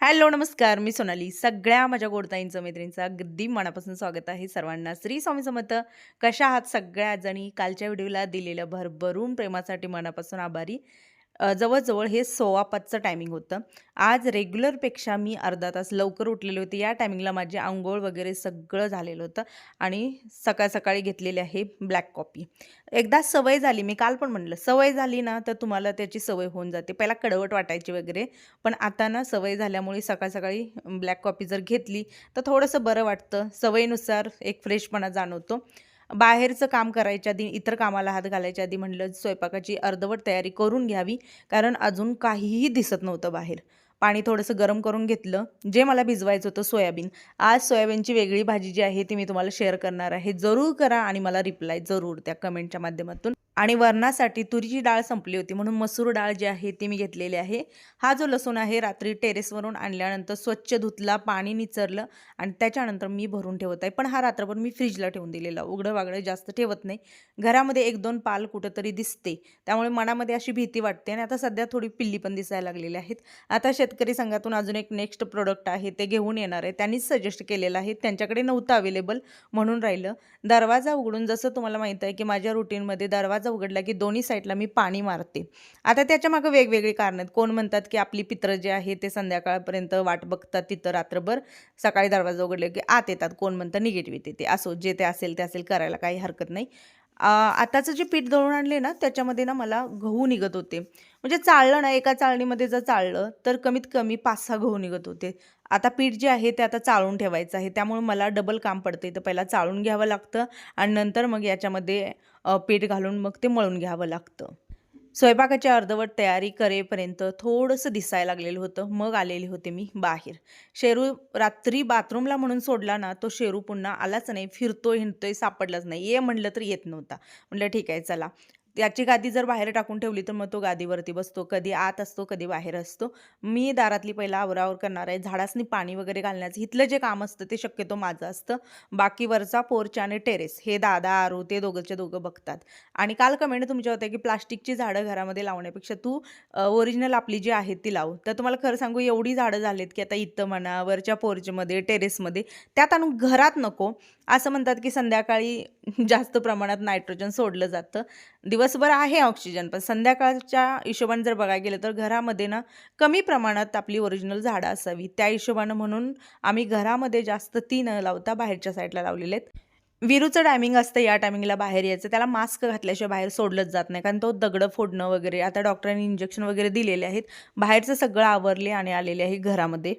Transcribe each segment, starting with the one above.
Hello नमस्कार. मी सोनाली. सगळ्या माझ्या गोडताईंचं मैत्रिणींचं अगदी मनापासून स्वागत आहे सर्वांना. श्री स्वामी समर्थ कशा आहात सगळ्या जणी कालच्या व्हिडिओला दिलेलं भरभरून प्रेमासाठी मनापासून आभारी. जवळजवळ हे सोवा पाचचं टायमिंग होतं. आज रेग्युलरपेक्षा मी अर्धा तास लवकर उठलेले होते. या टायमिंगला माझे आंघोळ वगैरे सगळं झालेलं होतं आणि सकाळ सकाळी घेतलेली आहे ब्लॅक कॉफी एकदा सवय झाली मी काल पण म्हणलं सवय झाली ना तर तुम्हाला त्याची सवय होऊन जाते. पहिला कडवट वाटायची वगैरे पण आता ना सवय झाल्यामुळे सकाळ सकाळी ब्लॅक कॉफी जर घेतली तर थोडंसं बरं वाटतं. सवयीनुसार एक फ्रेशपणा जाणवतो. बाहेरचं काम करायच्या आधी इतर कामाला हात घालायच्या आधी म्हणलं स्वयंपाकाची अर्धवट तयारी करून घ्यावी कारण अजून काहीही दिसत नव्हतं बाहेर. पाणी थोडंसं गरम करून घेतलं जे मला भिजवायचं होतं सोयाबीन. आज सोयाबीनची वेगळी भाजी जी आहे ती मी तुम्हाला शेअर करणार आहे. जरूर करा आणि मला रिप्लाय जरूर त्या कमेंटच्या माध्यमातून. आणि वरणासाठी तुरीची डाळ संपली होती म्हणून मसूर डाळ जी आहे ती मी घेतलेली आहे. हा जो लसूण आहे रात्री टेरेसवरून आणल्यानंतर स्वच्छ धुतला पाणी निचरलं आणि त्याच्यानंतर मी भरून ठेवत आहे. पण हा रात्रभर मी फ्रीजला ठेवून दिलेला उघडं वागडं जास्त ठेवत नाही. घरामध्ये एक दोन पाल कुठंतरी दिसते त्यामुळे मनामध्ये अशी भीती वाटते आणि आता सध्या थोडी पिल्ली पण दिसायला लागलेली आहेत. आता शेतकरी संघातून अजून एक नेक्स्ट प्रोडक्ट आहे ते घेऊन येणार आहे. त्यांनीच सजेस्ट केलेलं आहे. त्यांच्याकडे नव्हतं अवेलेबल म्हणून राहिलं. दरवाजा उघडून जसं तुम्हाला माहीत आहे की माझ्या रुटीनमध्ये दरवाजा उघडला की दोन्ही साईडला मी पाणी मारते. आता त्याच्या मागं वेगवेगळी कारणं आहेत. कोण म्हणतात की आपली पित्र जे आहे ते संध्याकाळपर्यंत वाट बघतात तिथं रात्रभर सकाळी दरवाजा उघडले की आत येतात. कोण म्हणतं निगेटिव्ह येते असो जे ते असेल ते असेल करायला काही हरकत नाही. आताचं जे पीठ दळून आणले ना त्याच्यामध्ये ना मला गहू निघत होते. म्हणजे चाळलं ना एका चाळणीमध्ये जर चाळलं तर कमीत कमी पाच सहा गहू निघत होते. आता पीठ जे आहे ते आता चाळून ठेवायचं आहे. त्यामुळे मला डबल काम पडते. तर पहिला चाळून घ्यावं लागतं आणि नंतर मग याच्यामध्ये पीठ घालून मग ते मळून घ्यावं लागतं. स्वयंपाकाची अर्धवट तयारी करेपर्यंत थोडंसं दिसायला लागलेलं होतं. मग आलेले होते मी बाहेर. शेरू रात्री बाथरूमला म्हणून सोडला ना तो शेरू पुन्हा आलाच नाही. फिरतोय हिंडतोय सापडलाच नाही. ये म्हणलं तर येत नव्हता. म्हटलं ठीक आहे चला. त्याची गादी जर बाहेर टाकून ठेवली तर मग तो गादीवरती बसतो. कधी आत असतो कधी बाहेर असतो. मी दारातली पहिला आवरावर करणार आहे. झाडासनी पाणी वगैरे घालण्याचं इथलं जे काम असतं ते शक्यतो माझं असतं. बाकीवरचा पोर्च आणि टेरेस हे दादा आरू ते दोघंच्या दोघं बघतात. आणि काल कमेंट तुमच्या होत्या की प्लास्टिकची झाडं घरामध्ये लावण्यापेक्षा तू ओरिजिनल आपली जी आहेत ती लाव. तर तुम्हाला खरं सांगू एवढी झाडं झालेत की आता इथं म्हणा वरच्या पोर्चमध्ये टेरेसमध्ये त्यात आणून घरात नको. असं म्हणतात की संध्याकाळी जास्त प्रमाणात नायट्रोजन सोडलं जातं. दिवस दिवसभर आहे ऑक्सिजन पण संध्याकाळच्या हिशोबाने जर बघायला गेलं तर घरामध्ये ना कमी प्रमाणात आपली ओरिजिनल झाडं असावी. त्या हिशोबानं म्हणून आम्ही घरामध्ये जास्त ती न लावता बाहेरच्या साईडला लावलेले आहेत. विरूचं टायमिंग असतं या टायमिंगला बाहेर यायचं. त्याला मास्क घातल्याशिवाय बाहेर सोडलंच जात नाही. कारण तो दगडं फोडणं वगैरे आता डॉक्टरांनी इंजेक्शन वगैरे दिलेले आहेत. बाहेरचं सगळं आवरले आणि आलेले आहे घरामध्ये.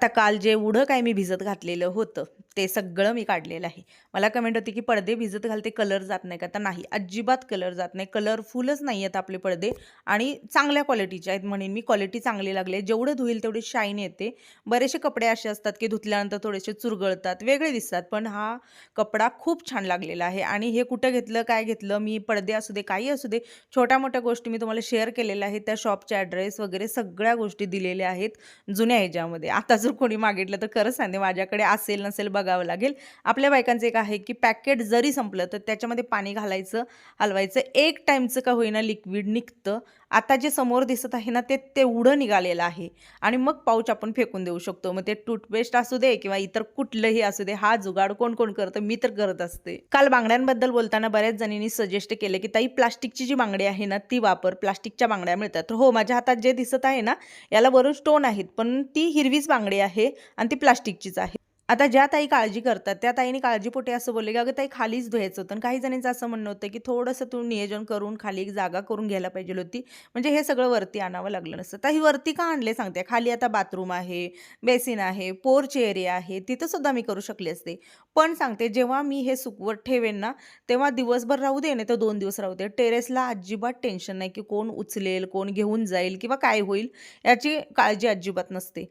आता काल जे उडं काय मी भिजत घातलेलं होतं ते सगळं मी काढलेलं आहे. मला कमेंट होती की पडदे भिजत घालते कलर जात नाही का? तर नाही अजिबात कलर जात नाही. कलरफुलच नाही आहेत आपले पडदे आणि चांगल्या क्वालिटीचे आहेत म्हणेन मी. क्वालिटी चांगली लागली जेवढं धुईल तेवढी शाईन येते. बरेचसे कपडे असे असतात की धुतल्यानंतर थोडेसे चुरगळतात वेगळे दिसतात. पण हा कपडा खूप छान लागलेला आहे. आणि हे कुठं घेतलं काय घेतलं मी पडदे असू दे काही असू दे छोट्या मोठ्या गोष्टी मी तुम्हाला शेअर केलेल्या आहेत. त्या शॉपचे ॲड्रेस वगैरे सगळ्या गोष्टी दिलेल्या आहेत जुन्या ह्याच्यामध्ये. आता जर कोणी मागितलं तर खरंच सांगते माझ्याकडे असेल नसेल बघावं लागेल. आपल्या बायकांचं एक आहे की पॅकेट जरी संपलं तर त्याच्यामध्ये पाणी घालायचं हलवायचं. एक टाईमचं का होईना लिक्विड निघतं. आता जे समोर दिसत आहे ना ते तेवढं निघालेलं आहे. आणि मग पाऊच आपण फेकून देऊ शकतो. मग ते टूथपेस्ट असू दे किंवा इतर कुठलंही असू दे हा जुगाड कोण कोण करतं? मी तर करत असते. काल बांगड्यांबद्दल बोलताना बऱ्याच जणींनी सजेस्ट केलं की ताई प्लास्टिकची जी बांगडी आहे ना ती वापर प्लास्टिकच्या बांगड्या मिळतात. तर हो माझ्या हातात जे दिसत आहे ना याला वरून स्टोन आहेत पण ती हिरवीच बांगडी आहे आणि ती प्लास्टिकचीच आहे. आता ज्या ताई काळजी करतात त्या ताईने काळजीपोटे असं बोलले की अगं ताई खालीच धुवायचं होतं. आणि काही जणांचं असं म्हणणं होतं की थोडंसं तू नियोजन करून खाली एक जागा करून घ्यायला पाहिजे होती. म्हणजे हे सगळं वरती आणावं लागलं नसतं. तर ही वरती का आणले सांगते? खाली आता बाथरूम आहे बेसिन आहे पोर्च एरिया आहे तिथं सुद्धा मी करू शकले असते. पण सांगते जेव्हा मी हे सुकवत ठेवेन ना तेव्हा दिवसभर राहू दे नाही तर दोन दिवस राहू दे. टेरेसला अजिबात टेन्शन नाही की कोण उचलेल कोण घेऊन जाईल किंवा काय होईल याची काळजी अजिबात नसते.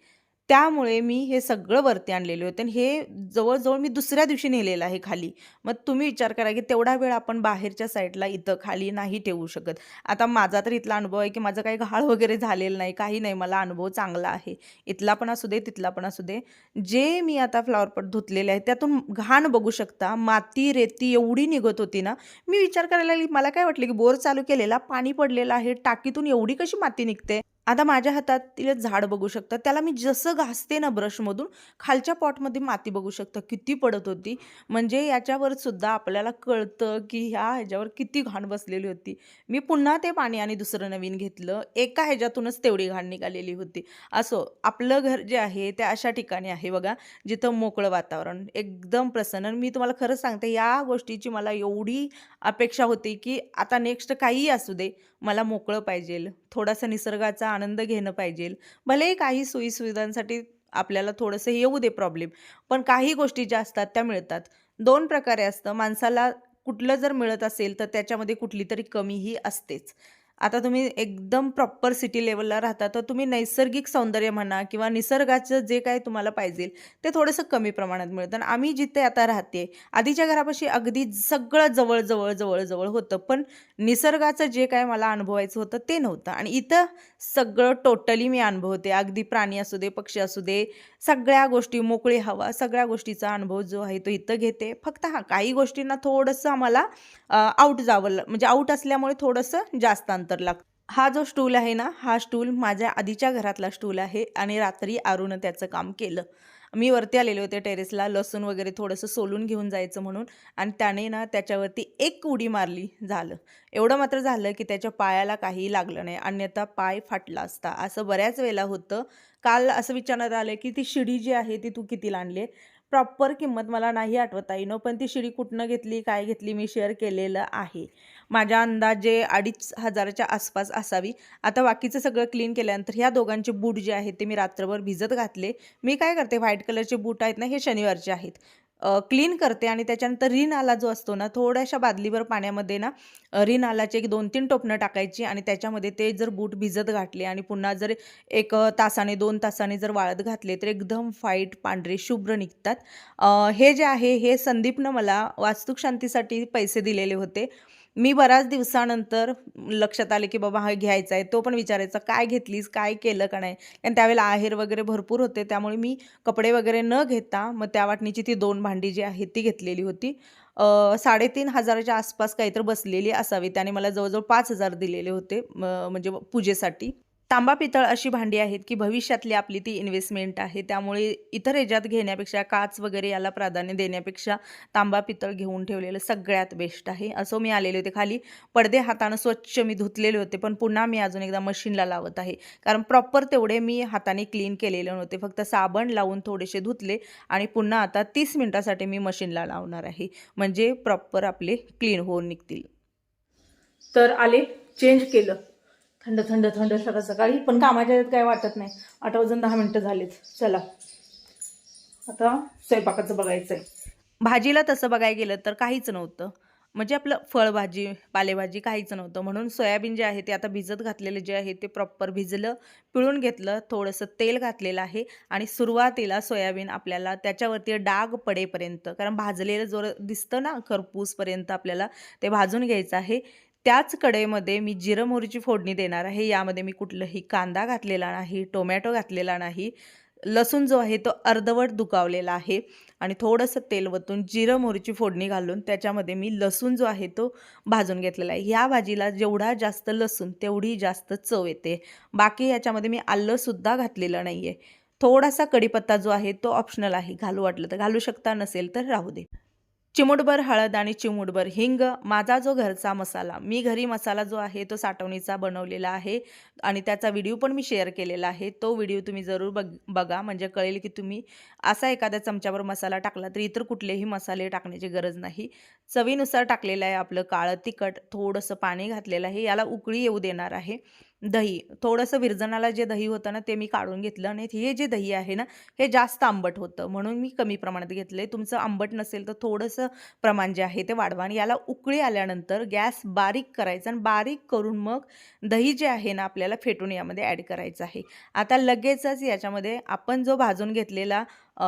त्यामुळे मी हे सगळं वरती आणलेले होते आणि हे जवळजवळ मी दुसऱ्या दिवशी नेलेलं आहे खाली. मग तुम्ही विचार करा, की तेवढा वेळ आपण बाहेरच्या साईडला इथं खाली नाही ठेवू शकत. आता माझा तर इथला अनुभव आहे, की माझं काही घाळ वगैरे झालेलं नाही, काही नाही. मला अनुभव चांगला आहे. इथला पण असू दे, तिथला पण असू दे. जे मी आता फ्लॉवरपॉट धुतलेले आहेत, त्यातून घाण बघू शकता. माती, रेती एवढी निघत होती ना, मी विचार करायला मला काय वाटलं, की बोर चालू केलेला, पाणी पडलेलं आहे, टाकीतून एवढी कशी माती निघते? आता माझ्या हातातील झाड बघू शकता. त्याला मी जसं घासते ना ब्रशमधून, खालच्या पॉटमध्ये माती बघू शकता किती पडत होती. म्हणजे याच्यावर सुद्धा आपल्याला कळतं, की ह्या ह्याच्यावर किती घाण बसलेली होती. मी पुन्हा ते पाणी आणि दुसरं नवीन घेतलं. एका ह्याच्यातूनच तेवढी घाण निघालेली होती. असो, आपलं घर जे आहे ते अशा ठिकाणी आहे बघा, जिथं मोकळं वातावरण, एकदम प्रसन्न. मी तुम्हाला खरंच सांगते, या गोष्टीची मला एवढी अपेक्षा होती, की आता नेक्स्ट काहीही असू दे, मला मोकळं पाहिजेल. थोडासा निसर्गाचा आनंद घेणं पाहिजे भलेही काही सोयी-सुविधांसाठी आपल्याला थोडंसं येऊ दे प्रॉब्लेम, पण काही गोष्टी ज्या असतात त्या मिळतात. दोन प्रकारे असतं. माणसाला कुठलं जर मिळत असेल, तर त्याच्यामध्ये कुठली तरी कमी कमीही असतेच. आता तुम्ही एकदम प्रॉपर सिटी लेवलला राहता, तर तुम्ही नैसर्गिक सौंदर्य म्हणा किंवा निसर्गाचं जे काय तुम्हाला पाहिजेल, ते थोडंसं कमी प्रमाणात मिळतं. आणि आम्ही जिथे आता राहते, आधीच्या घरापाशी अगदी सगळं जवळ, जवळ, जवळ, जवळ होतं. पण निसर्गाचं जे काय मला अनुभवायचं होतं, ते नव्हतं. आणि इथं सगळं टोटली मी अनुभवते. अगदी प्राणी असू दे, पक्षी असू दे, सगळ्या गोष्टी, मोकळी हवा, सगळ्या गोष्टीचा अनुभव जो आहे तो इथं घेते. फक्त हां, काही गोष्टींना थोडंसं आम्हाला आऊट जावं म्हणजे आऊट असल्यामुळे थोडंसं जास्त अंतर लागतं. हा जो स्टूल आहे ना, हा स्टूल माझ्या आधीच्या घरातला स्टूल आहे आणि रात्री आरून त्याचं काम केलं. मी वरती आलेले होते टेरेसला लसूण वगैरे थोडंसं सोलून घेऊन जायचं म्हणून आणि त्याने ना त्याच्यावरती एक उडी मारली, झालं. एवढं मात्र झालं, की त्याच्या पायाला काहीही लागलं नाही. अन्यथा पाय फाटला असता. असं बऱ्याच वेळेला होतं. काल असं विचारण्यात आलं, की ती शिडी जी आहे ती तू कितीला आणली आहे? प्रॉपर किंमत मला नाही आठवता येईना, पण ती शिडी कुठनं घेतली, काय घेतली मी शेअर केलेलं आहे. माझ्या अंदाजे 2500च्या आसपास असावी. आता बाकीचं सगळं क्लीन केल्यानंतर ह्या दोघांचे बूट जे आहेत ते मी रात्रभर भिजत घातले. मी काय करते व्हाईट कलरचे बूट आहेत ना, हे शनिवारचे आहेत. क्लीन करते आणि त्याच्यानंतर रिन आला जो असतो ना, थोड्याशा बादलीभर पाण्यामध्ये ना, रिन आलाचे एक 2-3 टोपणं टाकायची आणि त्याच्यामध्ये ते जर बूट भिजत घातले आणि पुन्हा जर एक तासाने, दोन तासाने जर वाळत घातले, तर एकदम फाईट पांढरे, शुभ्र निघतात. हे जे आहे, हे संदीपनं मला वास्तुशांतीसाठी पैसे दिलेले होते. मी बऱ्याच दिवसानंतर लक्षात आले, की बाबा हा घ्यायचा आहे. तो पण विचारायचा, "काय घेतलीस? काय केलं का नाही?" कारण त्यावेळेला आहेर वगैरे भरपूर होते. त्यामुळे मी कपडे वगैरे न घेता मग त्या वाटणीची ती दोन भांडी जी आहेत ती घेतलेली होती. साडेतीन हजाराच्या आसपास काहीतरी बसलेली असावी. त्याने मला जवळजवळ पाच हजार दिलेले होते म्हणजे पूजेसाठी. तांबा, पितळ अशी भांडी आहेत, की भविष्यातली आपली ती इन्व्हेस्टमेंट आहे. त्यामुळे इतर ह्याच्यात घेण्यापेक्षा काच वगैरे याला प्राधान्य देण्यापेक्षा तांबा, पितळ घेऊन ठेवलेलं सगळ्यात बेस्ट आहे. असं मी आलेले होते खाली. पडदे हातानं स्वच्छ मी धुतलेले होते, पण पुन्हा मी अजून एकदा मशीनला लावत आहे. कारण प्रॉपर तेवढे मी हाताने क्लीन केलेले नव्हते. फक्त साबण लावून थोडेसे धुतले आणि पुन्हा आता तीस मिनिटासाठी मी मशीनला लावणार आहे. म्हणजे प्रॉपर आपले क्लीन होऊन निघतील. तर आले, चेंज केलं. थंड, थंड, थंड सकाळ सकाळी. पण कामाच्या ह्याच्यात काही वाटत नाही. आठ वाजून दहा मिनटं झालीत. चला. आता स्वयंपाकाचं बघायचं आहे. भाजीला तसं बघायला गेलं तर काहीच नव्हतं. म्हणजे आपलं फळभाजी, पालेभाजी काहीच नव्हतं. म्हणून सोयाबीन जे आहे ते आता भिजत घातलेलं जे आहे ते प्रॉपर भिजलं, पिळून घेतलं, थोडंसं तेल घातलेलं आहे आणि सुरुवातीला सोयाबीन आपल्याला त्याच्यावरती डाग पडेपर्यंत कारण भाजलेलं जोर दिसतं ना खरपूसपर्यंत आपल्याला ते भाजून घ्यायचं आहे. त्याच कडेमध्ये मी जिरं मोहरीची फोडणी देणार आहे. यामध्ये मी कुठलंही कांदा घातलेला नाही, टोमॅटो घातलेला नाही. लसूण जो आहे तो अर्धवट दुखावलेला आहे आणि थोडंसं तेल वतून जिरं मोहरीची फोडणी घालून त्याच्यामध्ये मी लसूण जो आहे तो भाजून घेतलेला आहे. ह्या भाजीला जेवढा जास्त लसूण तेवढी जास्त चव येते. बाकी ह्याच्यामध्ये मी आलंसुद्धा घातलेलं नाही आहे. थोडासा कढीपत्ता जो आहे तो ऑप्शनल आहे. घालू वाटलं तर घालू शकता, नसेल तर राहू दे. चिमूटभर हळद आणि चिमूटभर हिंग, माझा जो घरचा मसाला, मी घरी मसाला जो आहे तो साठवणीचा बनवलेला आहे आणि त्याचा व्हिडिओ पण मी शेअर केलेला आहे. तो व्हिडिओ तुम्ही जरूर बघ बघा म्हणजे कळेल की तुम्ही असा एखाद्या चमच्यावर मसाला टाकला तर इतर कुठलेही मसाले टाकण्याची गरज नाही. चवीनुसार टाकलेलं आहे आपलं काळं तिखट, थोडंसं पाणी घातलेलं आहे. याला उकळी येऊ देणार आहे. दही. थोडंसं विरजणाला जे दही होतं ना ते मी काढून घेतलं आणि हे जे दही आहे ना हे जास्त आंबट होतं. म्हणून मी कमी प्रमाणात घेतलं आहे तुमचं आंबट नसेल तर थोडंसं प्रमाण जे आहे ते वाढवा आणि याला उकळी आल्यानंतर गॅस बारीक करायचा आणि बारीक करून मग दही जे आहे ना आपल्याला फेटून यामध्ये ॲड करायचं आहे. आता लगेचच याच्यामध्ये आपण जो भाजून घेतलेला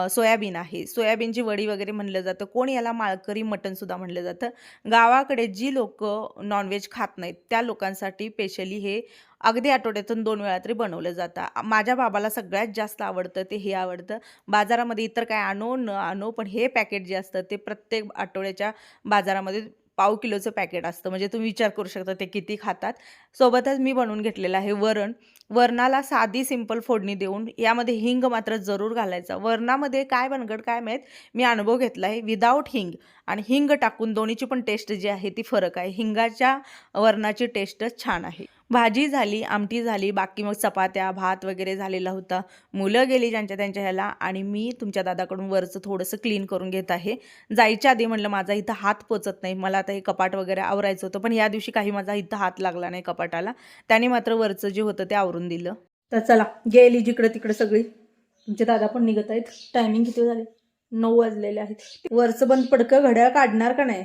सोयाबीन आहे. सोयाबीनची वडी वगैरे म्हणलं जातं. कोण याला माळकरी मटणसुद्धा म्हणलं जातं. गावाकडे जी लोक नॉनव्हेज खात नाहीत त्या लोकांसाठी स्पेशली हे अगदी आठवड्यातून दोन वेळा तरी बनवलं जातं. माझ्या बाबाला सगळ्यात जास्त आवडतं ते हे आवडतं. बाजारामध्ये इतर काय आणो न आणो पण हे पॅकेट जे असतं ते प्रत्येक आठवड्याच्या बाजारामध्ये पाव किलोचं पॅकेट असतं. म्हणजे तुम्ही विचार करू शकता ते किती खातात. सोबतच मी बनवून घेतलेलं आहे वरण. वरणाला साधी सिंपल फोडणी देऊन यामध्ये हिंग मात्र जरूर घालायचा. वरणामध्ये काय बनगड काय माहीत? मी अनुभव घेतला आहे. विदाऊट हिंग आणि हिंग टाकून दोन्हीची पण टेस्ट जी आहे ती फरक आहे. हिंगाच्या वरणाची टेस्टच छान आहे. भाजी झाली आमटी झाली बाकी मग चपात्या भात वगैरे झालेला होता. मुलं गेली ज्यांच्या त्यांच्या ह्याला आणि मी तुमच्या दादाकडून वरचं थोडंसं क्लीन करून घेत आहे. जायच्या आधी म्हटलं माझा इथं हात पोचत नाही. मला आता हे कपाट वगैरे आवरायचं होतं पण या दिवशी काही माझा इथं हात लागला नाही कपाटाला. त्याने मात्र वरचं जे होतं ते आवरून दिलं. तर चला गेली जिकडे तिकडे सगळी. तुमचे दादा पण निघत आहेत. टायमिंग किती झाले? नऊ वाजलेले आहेत. वरचं बंद पडकं घड्याळ काढणार का नाही?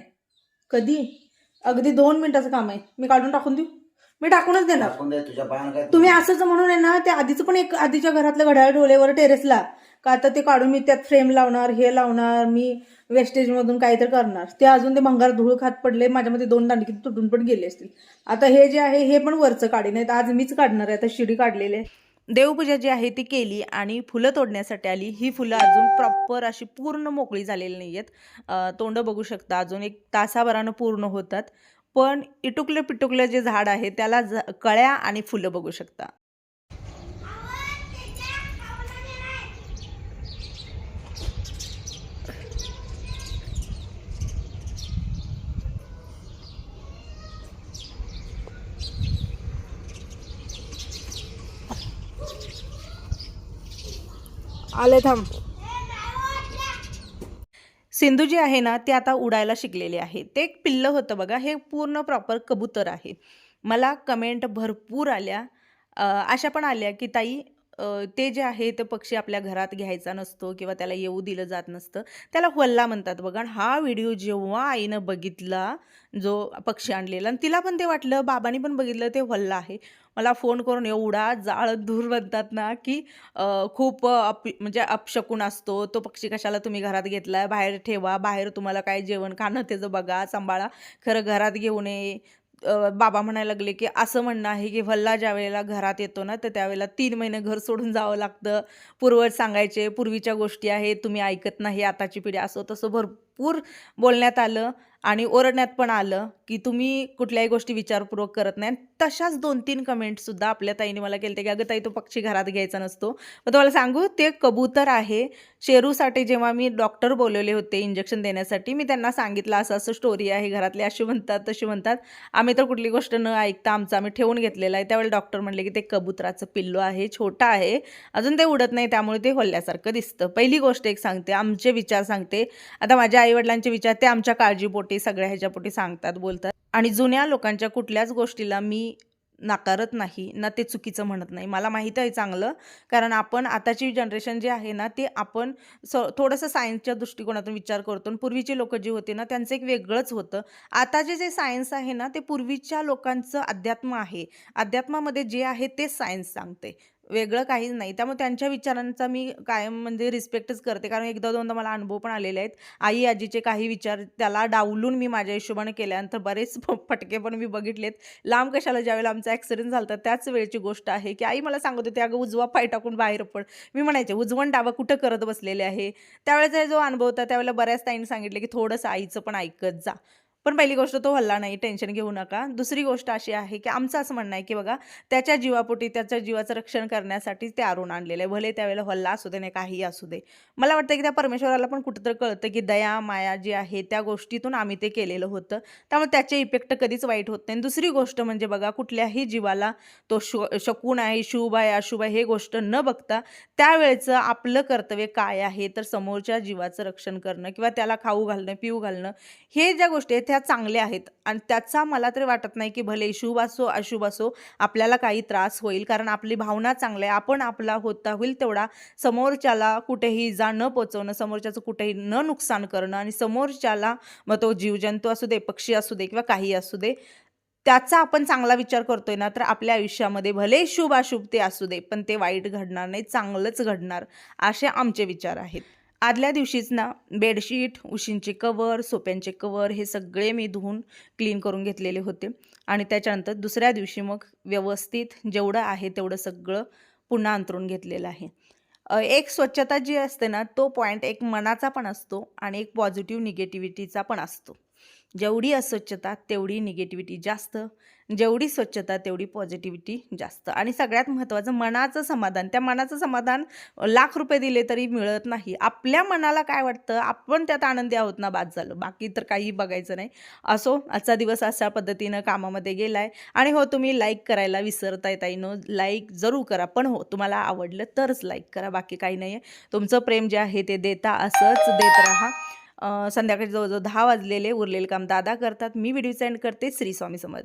कधी? अगदी दोन मिनिटाचं काम आहे. मी काढून टाकून देऊ? मी टाकूनच देणार. टाकून दे तुझ्या पायानं काय तुम्ही असंच म्हणून आहे ना ते आधीचं पण एक आधीच्या घरातलं घड्याळ ठेवल्यावर टेरेसला. का आता ते काढून मी त्यात फ्रेम लावणार हे लावणार मी वेस्टेज मधून काहीतरी करणार. ते अजून ते भंगार धूळ खात पडले माझ्यामध्ये दोन दांडकी तुटून पण गेले असतील. आता हे जे आहे हे पण वरचं काढीन आहेत आज मीच काढणार आहे आता शिडी काढलेली आहे. देवपूजा जी आहे ती केली आणि फुलं तोडण्यासाठी आली. ही फुलं अजून प्रॉपर अशी पूर्ण मोकळी झालेली नाही आहेत तोंड बघू शकता अजून एक तासाभरानं पूर्ण होतात. पण इटुकलं पिटुकलं जे झाड आहे त्याला ज कळ्या आणि फुलं बघू शकता. आले थांब. सिंधू जी आहे ना ते आता उडायला शिकलेले आहे ते एक पिल्लं होतं बघा हे पूर्ण प्रॉपर कबूतर आहे. मला कमेंट भरपूर आल्या. अशा पण आल्या की ताई ते जे आहे ते पक्षी आपल्या घरात घ्यायचा नसतो किंवा त्याला येऊ दिलं जात नसतं. त्याला हल्ला म्हणतात बघा. हा व्हिडिओ जेव्हा आईनं बघितला जो पक्षी आणलेला आणि तिला पण ते वाटलं बाबांनी पण बघितलं ते हल्ला आहे. मला फोन करून एवढा जाळ धूर म्हणतात ना की खूप अप म्हणजे अपशकून असतो. तो पक्षी कशाला तुम्ही घरात घेतला बाहेर ठेवा. बाहेर तुम्हाला काय जेवण खाणं त्याचं बघा सांभाळा. खरं घरात घेऊ नये बाबा म्हणायला लागले की असं म्हणणं आहे की वल्ला ज्या वेळेला घरात येतो ना तर त्यावेळेला तीन महिने घर सोडून जावं लागतं. पूर्वज सांगायचे पूर्वीच्या गोष्टी आहेत तुम्ही ऐकत नाही आताची पिढी असं तसं भरपूर बोलण्यात आलं. आणि ओरडण्यात पण आलं की तुम्ही कुठल्याही गोष्टी विचारपूर्वक करत नाही. तशाच दोन तीन कमेंटसुद्धा आपल्या ताईने मला केले की अगं ताई तो पक्षी घरात घ्यायचा नसतो. मग तुम्हाला सांगू ते कबूतर आहे. शेरूसाठी जेव्हा मी डॉक्टर बोलवले होते इंजेक्शन देण्यासाठी मी त्यांना सांगितलं असं असं स्टोरी आहे घरातले अशी म्हणतात तशी म्हणतात. आम्ही तर कुठली गोष्ट न ऐकता आमचं आम्ही ठेवून घेतलेलं आहे. त्यावेळी डॉक्टर म्हणले की ते कबुतराचं पिल्लू आहे छोटं आहे. अजून ते उडत नाही त्यामुळे ते होल्ल्यासारखं दिसतं. पहिली गोष्ट एक सांगते आमचे विचार सांगते. आता माझ्या आईवडिलांचे विचार ते आमच्या काळजीपोटी सगळ्या ह्याच्यापोटी सांगतात बोलतात. आणि जुन्या लोकांच्या कुठल्याच गोष्टीला मी नाकारत नाही ना ते चुकीचं म्हणत नाही. मला माहीत आहे चांगलं कारण आपण आताची जनरेशन जी आहे ना ते आपण स थोडंसं सायन्सच्या दृष्टिकोनातून विचार करतो आणि पूर्वीची लोकं जी होती ना त्यांचं एक वेगळंच होतं. आताचे जे सायन्स आहे ना ते पूर्वीच्या लोकांचं अध्यात्म आहे. अध्यात्मामध्ये जे आहे तेच सायन्स सांगते. वेगळं काहीच नाही. त्यामुळे त्यांच्या विचारांचा मी कायम म्हणजे रिस्पेक्टच करते. कारण एकदा दोनदा मला अनुभव पण आलेले आहेत. आई आजीचे काही विचार त्याला डावलून मी माझ्या हिशोबाने केल्यानंतर बरेच फटके पण मी बघितलेत. लांब कशाला ज्यावेळेला आमचा ॲक्सिडेंट झाला होता त्याच वेळची गोष्ट आहे की आई मला सांगत होती अगं उजवा पाय टाकून बाहेर पड. मी म्हणायचे उजवण डावा कुठं करत बसलेले आहे? त्यावेळेचा जो अनुभव होता त्यावेळेला बऱ्याच ताईंनी सांगितले की थोडंसं आईचं पण ऐकत जा. पण पहिली गोष्ट तो हल्ला नाही टेन्शन घेऊ नका. दुसरी गोष्ट अशी आहे की आमचं असं म्हणणं आहे की बघा त्याच्या जीवापोटी त्याच्या जीवाचं रक्षण करण्यासाठी ते आणून आणलेलं आहे. भले त्यावेळेला हल्ला असू दे नाही काही असू दे. मला वाटतं की त्या परमेश्वराला पण कुठंतरी कळतं की दया माया जी आहे त्या गोष्टीतून आम्ही ते केलेलं होतं. त्यामुळे त्याचे इफेक्ट कधीच वाईट होत नाही. दुसरी गोष्ट म्हणजे बघा कुठल्याही जीवाला तो शु शकून आहे शुभ आहे अशुभ आहे हे गोष्ट न बघता त्यावेळेचं आपलं कर्तव्य काय आहे? तर समोरच्या जीवाचं रक्षण करणं किंवा त्याला खाऊ घालणं पिऊ घालणं हे ज्या गोष्टी आहेत त्या ह्या चांगल्या आहेत. आणि त्याचा मला तरी वाटत नाही की भले शुभ असो अशुभ असो आपल्याला काही त्रास होईल. कारण आपली भावना चांगली आहे. आपण आपला होता होईल तेवढा समोरच्याला कुठेही जा न पोचवणं समोरच्याचं कुठेही न नुकसान करणं आणि समोरच्याला मग तो जीवजंतू असू दे पक्षी असू दे किंवा काही असू दे त्याचा आपण चांगला विचार करतोय ना तर आपल्या आयुष्यामध्ये भले शुभ अशुभ ते असू दे पण ते वाईट घडणार नाही चांगलंच घडणार असे आमचे विचार आहेत. आदल्या दिवशीच ना बेडशीट उशींचे कवर सोप्यांचे कवर हे सगळे मी धुवून क्लीन करून घेतलेले होते. आणि त्याच्यानंतर दुसऱ्या दिवशी मग व्यवस्थित जेवढं आहे तेवढं सगळं पुन्हा अंतरून घेतलेलं आहे. एक स्वच्छता जी असते ना तो पॉईंट एक मनाचा पण असतो आणि एक पॉझिटिव्ह निगेटिव्हिटीचा पण असतो. जेवढी अस्वच्छता तेवढी निगेटिव्हिटी जास्त. जेवढी स्वच्छता तेवढी पॉझिटिव्हिटी जास्त. आणि सगळ्यात महत्त्वाचं मनाचं समाधान. त्या मनाचं समाधान लाख रुपये दिले तरी मिळत नाही. आपल्या मनाला काय वाटतं? आपण त्यात आनंदी आहोत ना बाद झालं. बाकी तर काही बघायचं नाही. असो आजचा दिवस अशा पद्धतीनं कामामध्ये गेला आहे आणि हो तुम्ही लाईक करायला विसरताय ताईनो. लाईक जरूर करा. पण हो तुम्हाला आवडलं तरच लाईक करा. बाकी काही नाही आहे तुमचं प्रेम जे आहे ते देता असंच देत राहा. संध्याकाळी जवळजवळ दहा वाजलेले उरलेले काम दादा करतात. मी व्हिडिओ सेंड करते श्री स्वामी समर्थ.